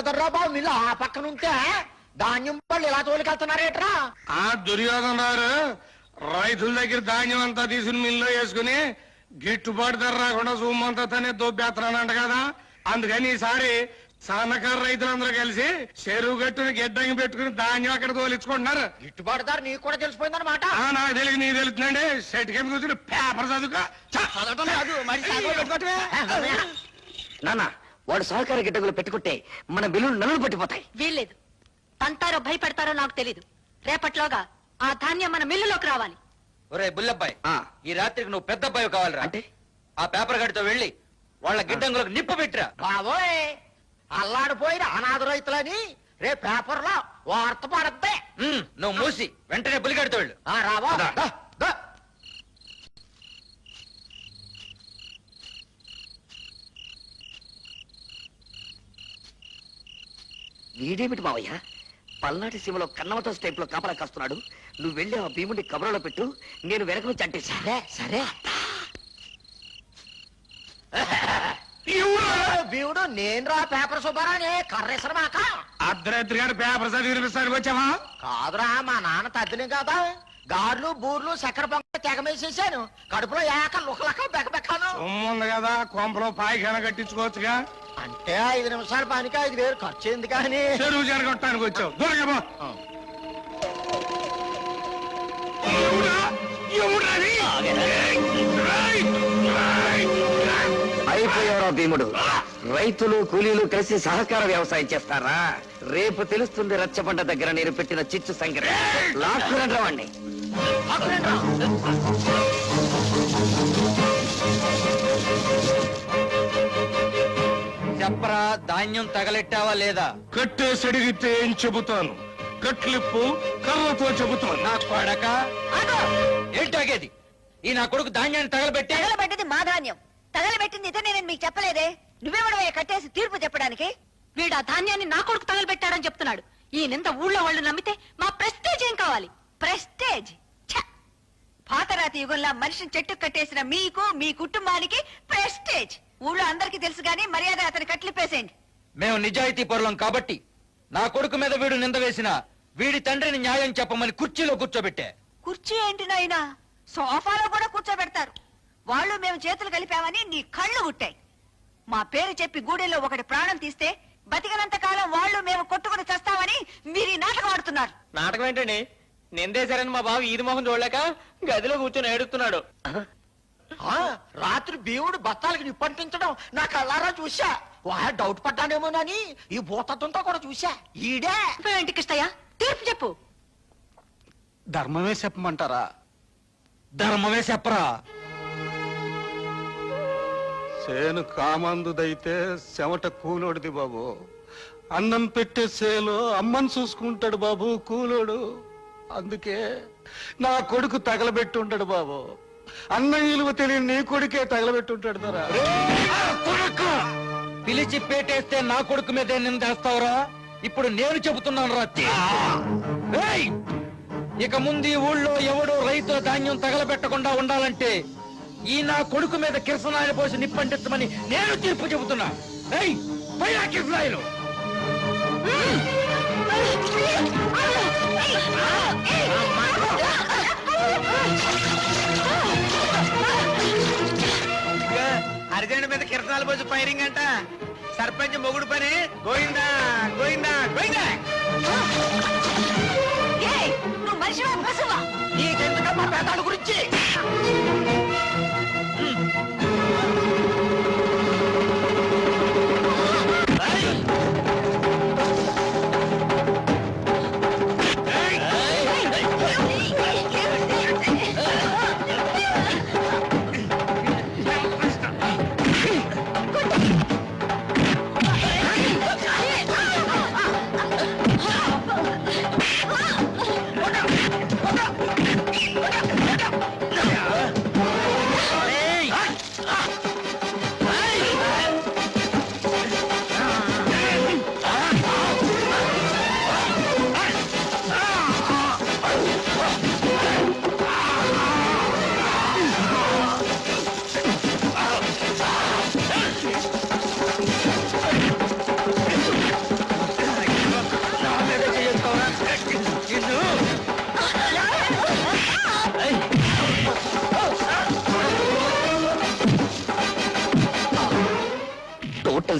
దుర్యోధనరావు బాబు mill ఆ పక్కన ఉంటే ధాన్యం పళ్ళు ఇలా తోలుకెళ్తున్నారేట్రా? ఆ దుర్యోధన గారు రైతుల దగ్గర ధాన్యం అంతా తీసుకుని మిల్లో వేసుకుని గిట్టుబాటు ధర రాకుండా సొమ్మంతా తనే దొబ్బేస్తున్నానంట కదా. అందుకని ఈసారి సన్నకారు రైతులందరూ కలిసి చెరువు గట్టుని గిడ్డంగి పెట్టుకుని ధాన్యం అక్కడ తోలించుకుంటున్నారు. గిట్టుబాటు ధర నీకు కూడా తెలిసిపోయిందన్నమాట. ఆ, నాకు తెలియదు నీకు తెలుస్తుందండి. సెట్ కింద కూర్చుని పేపర్ చదువుకో. నాన్న వాడు సహకార గిడ్డగులు పెట్టుకుంటే మన బిల్లులు నలులు పట్టిపోతాయి. వీల్లేదు. తంతారో భయపెడతారో నాకు తెలీదు. రేపట్లోగా ఆ ధాన్యం మన మిల్లులోకి రావాలి. ఒరే బుల్లబ్బాయ్ ఆ. ఈ రాత్రికి నువ్వు పెద్ద అబ్బాయి కావాలిరా. అంటే? ఆ పేపర్ గడితో వెళ్ళి వాళ్ళ గిడ్డంగులకు నిప్పు పెట్టిరా. బాబోయ్! అల్లాడిపోయిన అనాథ రైతులని రేపు పేపర్లో వార్త పడద్దే. నువ్వు మూసి వెంటనే బులిగడితో వెళ్ళు. ఆ రావా వీడేమిటి మావయ్య? పల్నాటి సీమలో కన్నమతో స్టైప్లో కాపలా కాస్తున్నాడు. నువ్వు వెళ్ళి ఆ భీముడి కబరలో పెట్టు. నేను వెనక నుంచి అంటేసా సరే సరే. భీముడు నేను రా పేపర్ సుబ్బారాని కర్రేసరమాక అర్ధరాత్రి గారు పేపర్ చదివి వినిపిస్తానికి వచ్చావా? కాదురా మా నాన్న తద్దిని కదా? గార్లు బూర్లు చక్కెర పొంగ తెగమేసేసాను కడుపులో ఏక లుకలక బెక్కబెక్కాను సొమ్ము ఉంది కదా కొంపలో పాయిఖాన కట్టించుకోవచ్చుగా. అంటే ఐదు నిమిషాల పనికి ఐదు వేలు ఖర్చు అయింది కానీ. చెరువు జరగొట్టడానికి వచ్చావు. దొరకబో అయిపోయారా భీముడు. రైతులు కూలీలు కలిసి సహకార వ్యవసాయం చేస్తారా? రేపు తెలుస్తుంది రచ్చబండ దగ్గర నేను పెట్టిన చిచ్చు సంఖ్య లాక్కురండి చెప్పరా ధాన్యం తగలెట్టావా లేదా? కట్టేసి అడిగితే ఏం చెబుతాను? కట్లిప్పు కర్రతో చెబుతాను. నా కొడక? ఏంటాగేది ఈ నా కొడుకు ధాన్యాన్ని తగలబెట్టే తగలబెట్టింది మా ధాన్యం. తగలబెట్టింది ఇతనే నేను మీకు చెప్పలేదే? నువ్వెవడవే కట్టేసి తీర్పు చెప్పడానికి? వీడు ఆ ధాన్యాన్ని నా కొడుకు తగలబెట్టాడని చెప్తున్నాడు. ఈ నింద ఊళ్ళో వాళ్ళు నమ్మితే మా ప్రెస్టేజ్ ఏం కావాలి? ప్రెస్టేజ్? ఛ! పాతరాతి యుగంలో మనిషిని చెట్టు కట్టేసిన మీకు మీ కుటుంబానికి ప్రెస్టేజ్. ఊళ్ళో అందరికీ తెలుసు గానీ మర్యాద అతని కట్లిపేసేయండి మేము నిజాయితీ పరులం కాబట్టి నా కొడుకు మీద వీడు నింద వేసిన వీడి తండ్రిని న్యాయం చెప్పమని కుర్చీలో కూర్చోబెట్టే. కుర్చీ ఏంటి నాయనా? సోఫాలో కూడా కూర్చోబెడతారు. వాళ్ళు మేము చేతులు కలిపామని నీ కళ్ళు ఉట్టాయి మా పేరు చెప్పి గూడెల్లో ఒకటి ప్రాణం తీస్తే బతికినంత కాలం వాళ్ళు మేము కొట్టుకుని చేస్తామని మీరు ఈ నాటకం ఆడుతున్నారు. నాటకం ఏంటండి? నిందేశారని మా బావ ఈది మొహం చూడలేక గదిలో కూర్చొని ఏడుస్తున్నాడు. ఆ, రాత్రి భీముడు బత్తాలకి నిప్పంటించడం నా కళ్ళారా చూసా వా డౌట్ పడ్డానేమోనని ఈ భూతత్వంతో కూడా చూసా ఈడే. ఏంటి కృష్ణయ్య తీర్పు చెప్పు. ధర్మమే చెప్పమంటారా? ధర్మమే చెప్పరా? సేను కామందుదైతే చెమట కూలోడిది బాబు. అన్నం పెట్టే సేలో అమ్మని చూసుకుంటాడు బాబు కూలోడు. అందుకే నా కొడుకు తగలబెట్టి ఉంటాడు బాబు. అన్నం విలువ తెలియని నీ కొడుకే తగలబెట్టి ఉంటాడు దొరా పిలిచి పేటేస్తే నా కొడుకు మీదే నిందేస్తావురా ఇప్పుడు నేను చెబుతున్నాను రాత్రి ఇక ముందు ఈ ఊళ్ళో ఎవడో రైతుల ధాన్యం తగలబెట్టకుండా ఉండాలంటే ఈ నా కొడుకు మీద కిరసనాయలు పోసి నిప్పంటించమని నేను తీర్పు చెబుతున్నా ఏయ్, పోయిరా అర్జెంట్ మీద కిరసనాలు పోసి ఫైరింగ్ అంట. సర్పంచ్ మొగుడు పని. గోయిందా గోయిందా గోయిందా ఏయ్, నువ్వు మనిషివా పశువా? నీకెందుకమ్మా పేదాల గురించి?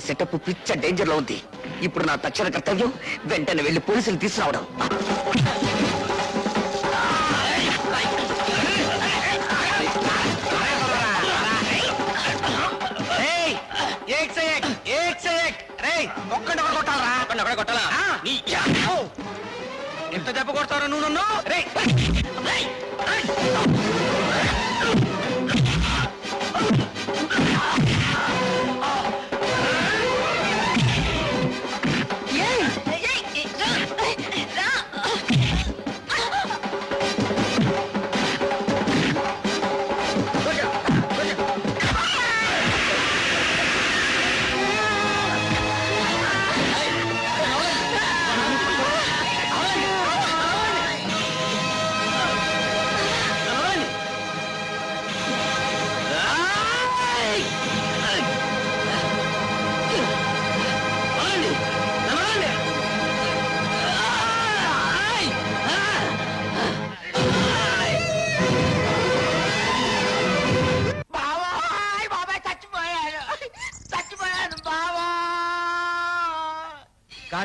సెటప్ పిచ్చ డేంజర్లో ఉంది. ఇప్పుడు నా తక్షణ కర్తవ్యం వెంటనే వెళ్ళి పోలీసులు తీసుకురావడం. ఎంత దెబ్బ కొడతావు నువ్వు నన్ను? రేయ్.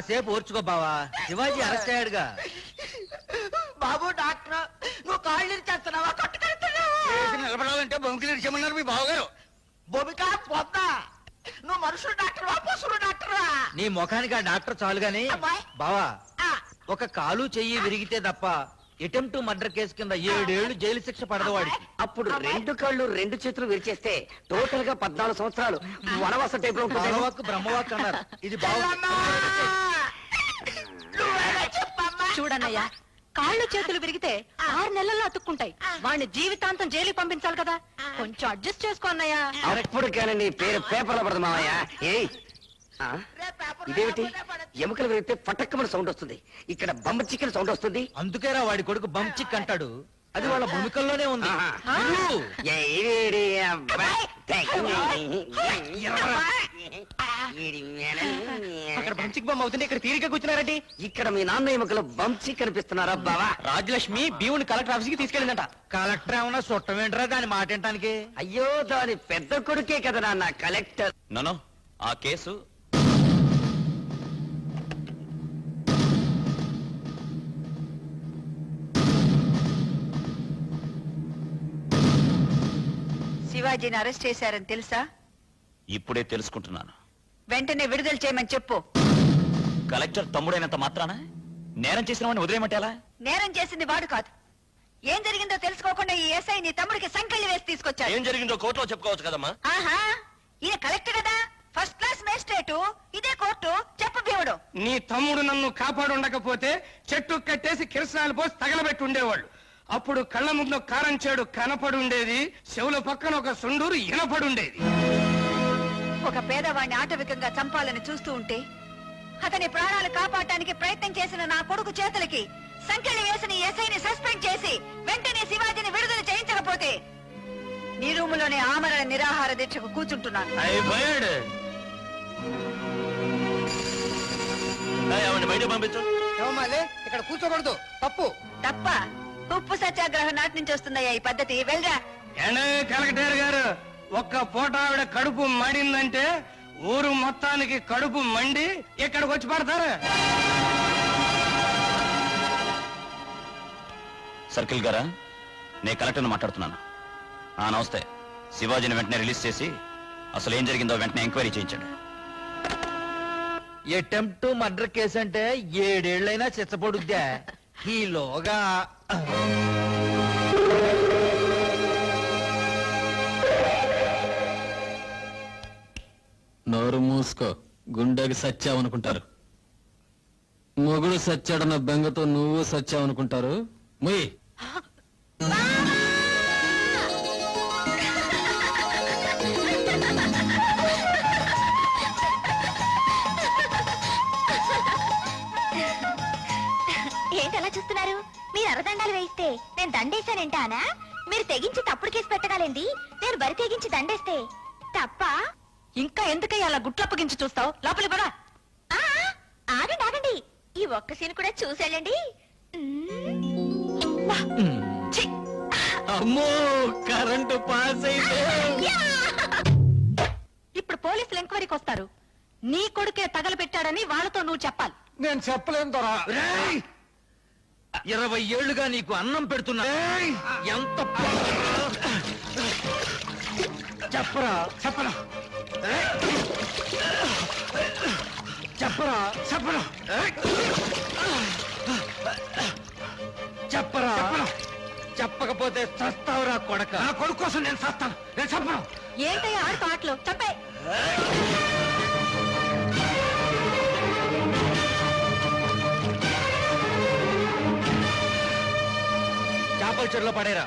కాసేపు ఓర్చుకో బావా. శివాజీ అరెస్ట్ అయ్యాడుగా. బాబు డాక్టర్ నువ్వు కాళ్ళు చేస్తున్నావా కట్టుకెళ్తున్నావా నిలబడాలంటే బొంకిలు ఇచ్చామన్నారు మీ బావగారు. భూమిక పొద్దా. నువ్వు మనుషులు డాక్టర్ పశువులు డాక్టర్ నీ ముఖానికి ఆ డాక్టర్ చాలు గాని. బావా ఒక కాలు చెయ్యి విరిగితే తప్ప అటెంప్ట్ మర్డర్ కేసు కింద ఏడేళ్ళు జైలు శిక్ష పడదు వాడికి. అప్పుడు రెండు కళ్ళు రెండు చేతులు విరిచేస్తే టోటల్గా పద్నాలుగు సంవత్సరాలు వనవాస టైప్లో ఉంటుంది బ్రహ్మవాక్ అన్నారు. ఇది బాగుంది చూడన్నయ్యా కాళ్ళు చేతులు విరిగితే ఆరు నెలల్లో అతుక్కుంటాయి వాడిని జీవితాంతం జైలుకి పంపించాలి కదా కొంచెం అడ్జస్ట్ చేసుకో అన్నయ్యా అప్పుడు కానీ నీ పేరు పేపర్లో పడదు మామయ్య ఏయ్ ఆ? ఇదేమిటి ఎముకలు విరిగితే పటక్కమని సౌండ్ వస్తుంది ఇక్కడ బొమ్మ చికెన్ సౌండ్ వస్తుంది అందుకేరా వాడి కొడుకు బంచిక్ అంటాడు అది వాళ్ళ భూమికల్లోనే ఉంది ఆహా. విను. ఏ ఈడి అబ్బా. అక్కడ పంచిక్ బొమ్మ అవుతుంది ఇక్కడ తీరిక కూర్చున్నారండి. ఇక్కడ మీ నాన్న ఎముకలు బంచి కనిపిస్తున్నారా బావా? రాజలక్ష్మి భీముని కలెక్టర్ ఆఫీస్కి తీసుకెళ్ళిందంట. కలెక్టర్ ఏమన్నా చుట్టమేంట్రా దాని మాట వినటానికి అయ్యో దాని పెద్ద కొడుకే కదా నాన్న కలెక్టర్ నన్ను ఆ కేసు? శివాజీని అరెస్ట్ చేశారని తెలుసా? ఇప్పుడే తెలుసుకుంటున్నాను. వెంటనే విడుదల చేయమని చెప్పు. కలెక్టర్ తమ్ముడైనంత మాత్రాన? నేరం చేసిన వాడిని వదిలేయమంటే ఎలా నేరం చేసింది వాడు కాదు. ఏం జరిగిందో తెలుసుకోకుండా ఈ ఎస్ఐ నీ తమ్ముడికి సంకెళ్ళి వేసి తీసుకొచ్చాడు. ఏం జరిగిందో కోర్టులో చెప్పుకోవచ్చు కదమ్మా. ఆహా ఈయన కలెక్టర్ కదా. ఫస్ట్ క్లాస్ మేజిస్ట్రేటు ఇదే కోర్టు. చెప్పు భీముడు. నీ తమ్ముడు నన్ను కాపాడుండకపోతే చెట్టు కట్టేసి కిరసనాలు పోసి తగలబెట్టి ఉండేవాళ్ళు. అప్పుడు కళ్ళ ముందు కారం చేడు కనపడి ఉండేది చెవుల పక్కన ఒక సుండూరు ఇనపడి ఉండేది ఒక పేదవాడిని ఆటవికంగా చంపాలని చూస్తూ ఉంటే అతని ప్రాణాలు కాపాడటానికి ప్రయత్నం చేసిన నా కొడుకు చేతులకి సంఖ్యలు వేసిన ఎస్ఐని సస్పెండ్ చేసి వెంటనే శివాజీని విడుదల చేయించకపోతే నీ రూములోనే ఆమరణ నిరాహార దీక్షకు కూర్చుంటున్నాను. అయిపోయాడు ఏమండి బయట పంపించు. ఇక్కడ కూర్చోకూడదు. తప్పు. తప్ప ఉప్పు సత్యాగ్రహం నాటి నుంచి వస్తుందయ్యా ఈ పద్ధతి. వెళ్ళరా. కలెక్టర్ గారు? ఒక్క పూట ఆవిడ కడుపు మండిందంటే ఊరు మొత్తానికి కడుపు మండి ఇక్కడికి వచ్చి పడతారు? సర్కిల్ గారా నేను కలెక్టర్ని మాట్లాడుతున్నాను. ఆ నమస్తే. శివాజీని వెంటనే రిలీజ్ చేసి అసలు ఏం జరిగిందో వెంటనే ఎంక్వైరీ చేయించండి. అటెంప్ట్ మర్డర్ కేసు అంటే ఏడేళ్ళైనా చిచ్చపొడుద్దా ఈలోగా మూసుకో గుండెకి సచ్చావనుకుంటారు. మొగుడు సచ్చాడన్న బెంగతో నువ్వు సచ్చావనుకుంటారు. ముయ్ ఏంటి చూస్తున్నారు? మీరు అరదండాలు వేయిస్తే నేను దండేశానంటానా? మీరు తెగించి తప్పుడు కేసు పెట్టగలేంది? నేను బరి తెగించి దండేస్తే తప్ప? ఇంకా ఎందుకయ్యా అలా గుట్లప్పగించి చూస్తావు? లోపలి కూడా ఆ, ఆగండి ఆగండి. ఈ ఒక్క సీన్ కూడా చూసేళ్ళండి అమ్మో కరెంటు పాస్ అయితే ఇప్పుడు పోలీసులు ఎంక్వైరీకి వస్తారు. నీ కొడుకే తగలబెట్టాడని వాళ్ళతో నువ్వు చెప్పాలి. నేను చెప్పలేను దొరా. రేయ్! ఇరవై ఏళ్ళుగా నీకు అన్నం పెడుతున్నా. ఎంత చెప్పరా చెప్పరా. చెప్పరా చెప్పరా. చెప్పరా. చెప్పకపోతే చస్తావురా కొడక. నా కొడుకు కోసం నేను సస్తాను నేను చెప్పను ఏంటయ్యా ఆడుతూ ఆటలు? చెప్పే చేపల చెరులో పడేరా.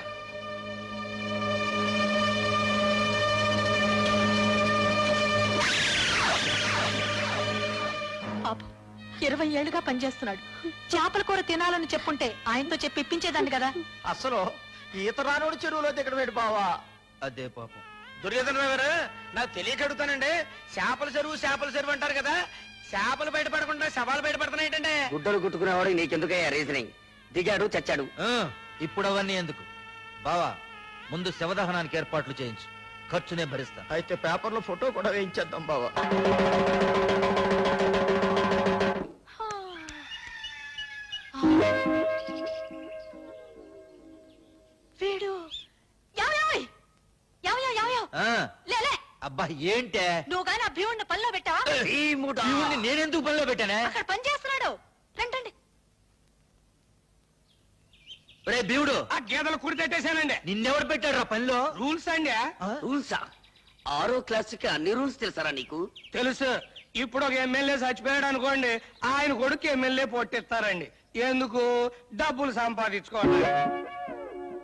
ఇరవై ఏళ్ళుగా పనిచేస్తున్నాడు. చేపల కూర తినాలని చెప్పుంటే ఆయనతో చెప్పి ఇప్పించేదాన్ని కదా. అసలు ఈత రానోడు చెరువులో దిగడం ఏంటి బావా? అదే పాపం. దుర్యోధన గారు నాకు తెలియక అడుగుతానండి చేపల చెరువు చేపల చెరువు అంటారు కదా. చేపలు బయటపడకుండా శవాలు బయటపడుతున్నాయి ఏంటంటే? గుడ్డలు కుట్టుకునేవాడు నీకెందుకయ్యా రీజనింగ్? దిగాడు చచ్చాడు. ఆ, ఇప్పుడు అవన్నీ ఎందుకు? బావా ముందు శవదహనానికి ఏర్పాట్లు చేయించు. ఖర్చునే భరిస్తా. అయితే పేపర్లో ఫోటో కూడా వేయించేద్దాం బావా. ఏంటే? నువ్వు గాని ఆ భీముడిని పనిలో పెట్టావా? శివుణ్ణి నేనెందుకు పనిలో పెట్టానే? అక్కడ పని చేస్తున్నాడు. రండి. రే భీముడు. ఆ గేదెలు కుడి తట్టేశానండి. నిన్నెవడు పెట్టాడు రా పనిలో? రూల్స్ అండి. రూల్సా? ఆరో క్లాస్కి అన్ని రూల్స్ తెలుసారా నీకు? తెలుసు. ఇప్పుడు ఒక ఎమ్మెల్యే చచ్చిపోయాడు అనుకోండి ఆయన కొడుకు ఎమ్మెల్యే పొట్టిస్తారండి ఎందుకు? డబ్బులు సంపాదించుకోవడానికి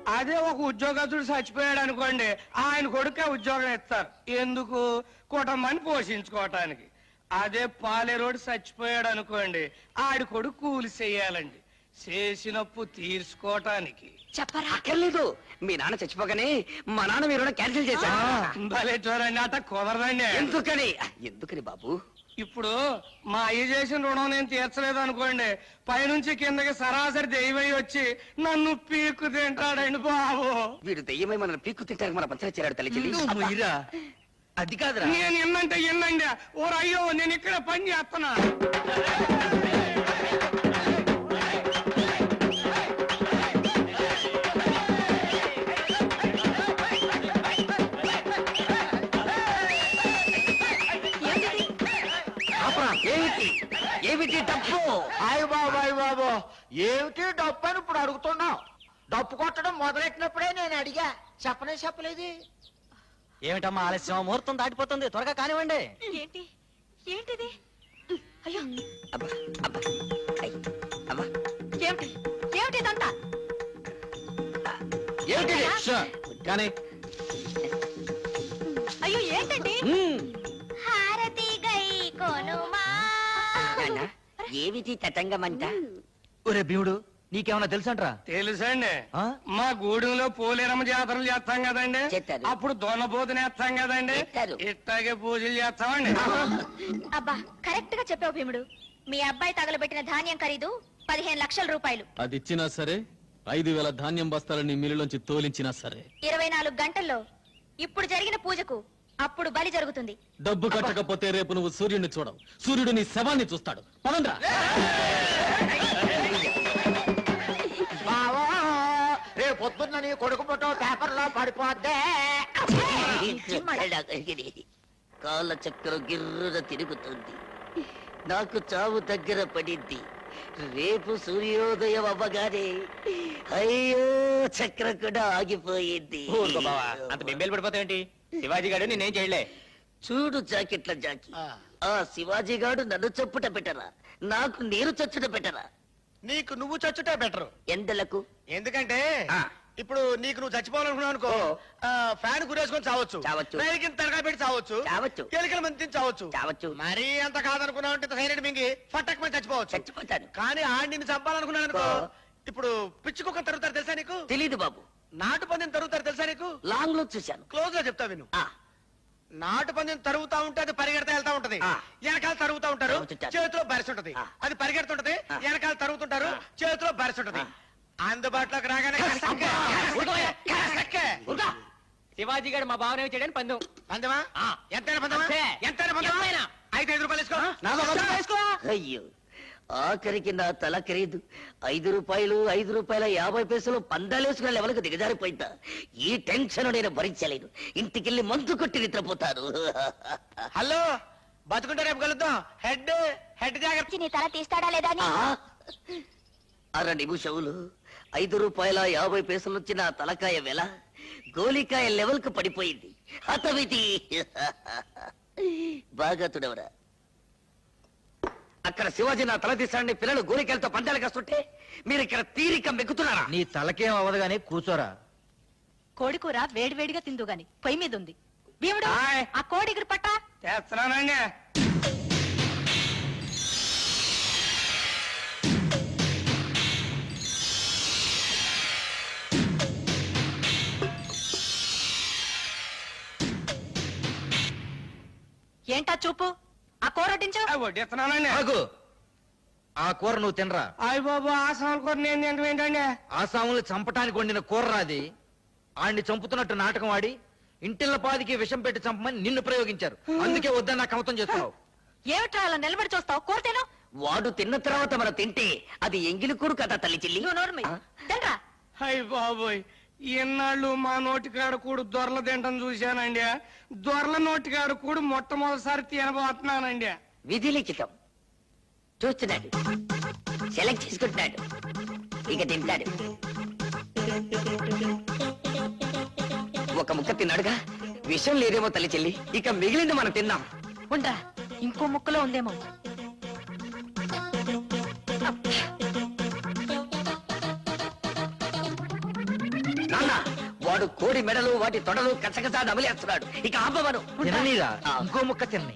అదే ఒక ఉద్యోగస్తుడు చచ్చిపోయాడు అనుకోండి ఆయన కొడుకే ఉద్యోగం ఇస్తారు. ఎందుకు? కుటుంబాన్ని పోషించుకోవటానికి. అదే పాలేరోడు చచ్చిపోయాడు అనుకోండి ఆడి కొడుకు కూలి చెయ్యాలండి చేసినప్పు తీర్చుకోవటానికి. చెప్పరా? అక్కర్లేదు. మీ నాన్న చచ్చిపోగానే మా నాన్న మీరు క్యాన్సిల్ చేశారు భలే చూడండి అట కుదరదండి. ఎందుకని? ఎందుకని బాబు? ఇప్పుడు మా అయ్య చేసిన రుణం నేను తీర్చలేదు అనుకోండి పైనుంచి కిందకి సరాసరి దెయ్యమై వచ్చి నన్ను పీక్కు తింటాడండి బాబు. వీడు దెయ్యమై మన పీక్కు తింటానికి మన పంచన చేరాడు తల్లి. అది కాదురా. నేను ఎన్నంటే ఎన్నండి ఓ అయ్యో నేను ఇక్కడ పని చేస్తున్నా. అయ్య బాబు అయ్య బాబు. ఏమిటి డప్పు అని ఇప్పుడు అడుగుతున్నావు? డప్పు కొట్టడం మొదలెట్టినప్పుడే నేను అడిగా. చెప్పనే చెప్పలేదు. ఏమిటమ్మా ఆలస్యం? ముహూర్తం దాటిపోతుంది. త్వరగా కానివ్వండి. ఏంటి? ఏంటిది? అయ్యో. అబ్బా అబ్బా. ఐ, అబ్బా. ఏమిటి? ఏమిటి ఇదంతా? ఏమిటి? కానీ అయ్యో ఏంటండి? ఏమిటి తతంగమంట ఒరే భీముడు నీకేమన్నా తెలుసంట్రా? తెలుసండి. ఆ? మా గూడెంలో పోలేరమ్మ జాతరలు చేస్తాం కదండి. చేస్తారు. అప్పుడు దొనబోతుని వేస్తాం కదండి. చేస్తారు. ఇట్టాగే పూజలు చేస్తామండి. అబ్బా కరెక్ట్గా చెప్పావు భీముడు. మీ అబ్బాయి తగలబెట్టిన ధాన్యం ఖరీదు పదిహేను లక్షల రూపాయలు. అది ఇచ్చినా సరే ఐదు వేల ధాన్యం బస్తాలని మిల్లులోంచి తోలించినా సరే. ఇరవై నాలుగు గంటల్లో ఇప్పుడు జరిగిన పూజకు అప్పుడు బలి జరుగుతుంది. డబ్బు కట్టకపోతే రేపు నువ్వు సూర్యుడిని చూడవు. సూర్యుడు నీ శవాన్ని చూస్తాడు. పదండ్రా. బావా రేపు పొద్దున్న నీ కొడుకు ఫోటో పేపర్లో పడిపోద్దే. కాళ్ళ చక్రం గిర్రున తిరుగుతుంది. నాకు చావు దగ్గర పడింది. రేపు సూర్యోదయం అవ్వగానే అయ్యో చక్రం కూడా ఆగిపోయింది. అంత బెంబేలు పడిపోతావేంటి? శివాజీ గారు నేనేం చేయలే. చూడు జాకెట్ల జాకి. ఆ. శివాజీ గాడు నన్ను చప్పుట పెట్టరా నాకు నీరు చచ్చుట పెట్టరా. నీకు నువ్వు చచ్చుటే బెటర్. ఎండలకు? ఎందుకంటే ఆ. ఇప్పుడు నీకు నువ్వు చచ్చిపోవాలనుకున్నావు అనుకో. ఆ, ఫ్యాన్ గురేసుకొని చావచ్చు. చావచ్చు. రైలుకి తలకాయ పెట్టి చావచ్చు. చావచ్చు. ఎలుకల మంది తిని చావచ్చు. చావచ్చు. మరీ అంత కాదనుకున్నావు అంటే సైలెంట్ మింగి ఫట్టక్ మంది చచ్చిపోవచ్చు. చచ్చిపోతాను. కానీ ఆడి నిన్ను చంపాలనుకున్నాను అనుకో ఓ. ఇప్పుడు పిచ్చి కుక్క తరుగుతారు తెలుసా నీకు? తెలీదు బాబు. నాటు పందిని తరుగుతారు తెలుసా నీకు? లాంగ్లో చూశాను. క్లోజ్గా చెప్తా విను. ఆ. నాటు పందిని తరుగుతా ఉంటే అది పరిగెడతా వెళ్తా ఉంటది. ఆ. వెనకాల తరుగుతా ఉంటారు తరుగుతుంటారు. చేతిలో బరిసి ఉంటది. ఆ. అది పరిగెడుతుంటది ఆ. వెనకాల తరుగుతుంటారు ఆ. చేతిలో బరిసి ఉంటది. అందుబాటులోకి రాగానే కసక్కే, కసక్కే. శివాజీ గారు మా బావనే చేయడానికి పందెం? పందెమా? ఎంతైనా పందెమా? అంతే. ఎంతైనా పందెమా? అయితే ఐదు రూపాయలు వేసుకో. రూపాయలు వేసుకో. అయ్యో. ఆఖరికి నా తల ఖరీదు ఐదు రూపాయలు ఐదు రూపాయల యాభై పైసలు పందాలేసుకున్న లెవెల్కు దిగజారిపోయిందా? ఈ టెన్షన్ నేను భరించలేను. ఇంటికెళ్ళి మందు కొట్టి నిద్రపోతాను. హలో బతుకుంటే రేపు కలుద్దాం. హెడ్ హెడ్ జాగ్రత్త. నీ తల తీస్తాడా లేదా అని? ఆ? అర నిమిషములు ఐదు రూపాయల యాభై పైసలు వచ్చిన ఆ తలకాయ వెల గోలికాయ లెవెల్కు పడిపోయింది. హతమితి. బాగా తుడవరా. అక్కడ శివాజీ నా తల తీస్తాడని పిల్లలు గోలికాయలతో పందాలు కాస్తుంటే మీరు ఇక్కడ తీరిక మెక్కుతున్నారా? నీ తలకేం అవ్వదు గానీ కూర్చోరా. కోడి కూర వేడివేడిగా తిందు గాని పొయ్యి మీద ఉంది. భీముడు ఆయ్. ఆ కోడి ఎగురు పట్టా. చేస్తున్నానండి ఏంటా చూపు? కూర వడ్డించు ఆ, వడ్డిస్తున్నానండి ఆగు. ఆ కూర నువ్వు తినరా? అయ్య బాబు నేను తింటాం ఏంటండి? ఆసాములు చంపటానికి వండిన కూర రాది ఆడిని చంపుతున్నట్టు నాటకం ఆడి ఇంటిల్ల పాదికి విషం పెట్టి చంపమని నిన్ను ప్రయోగించారు. అందుకే వద్దని నాకు కమతం చేస్తున్నావు ఏమిట్రా అలా నిలబడి చూస్తావు? కూర తిను. వాడు తిన్న తర్వాత మనం తింటే అది ఎంగిలి కూడు కదా తల్లి చెల్లి? తినరా. అయ్య బాబోయ్. ఇన్నాళ్ళు మా నోటికాడ కూడు దొరల తింటం చూశానండి. దొరల నోటికాడ కూడు మొట్టమొదటిసారి తినబోతున్నానండి. విధి లిఖితం. చూస్తున్నాడు. సెలెక్ట్ చేసుకుంటున్నాడు. ఇక తింటాడు. ఒక ముక్క తిన్నాడుగా? విషయం లేదేమో తల్లి చెల్లి. ఇక మిగిలింది మనం తిందాం. ఉండరా ఇంకో ముక్కలో ఉందేమో. వాడు కోడి మెడలు వాటి తొడలు కచ్చకసా నమిలేస్తున్నాడు. ఇక ఆపవను. ఇంకో ముక్క తినని.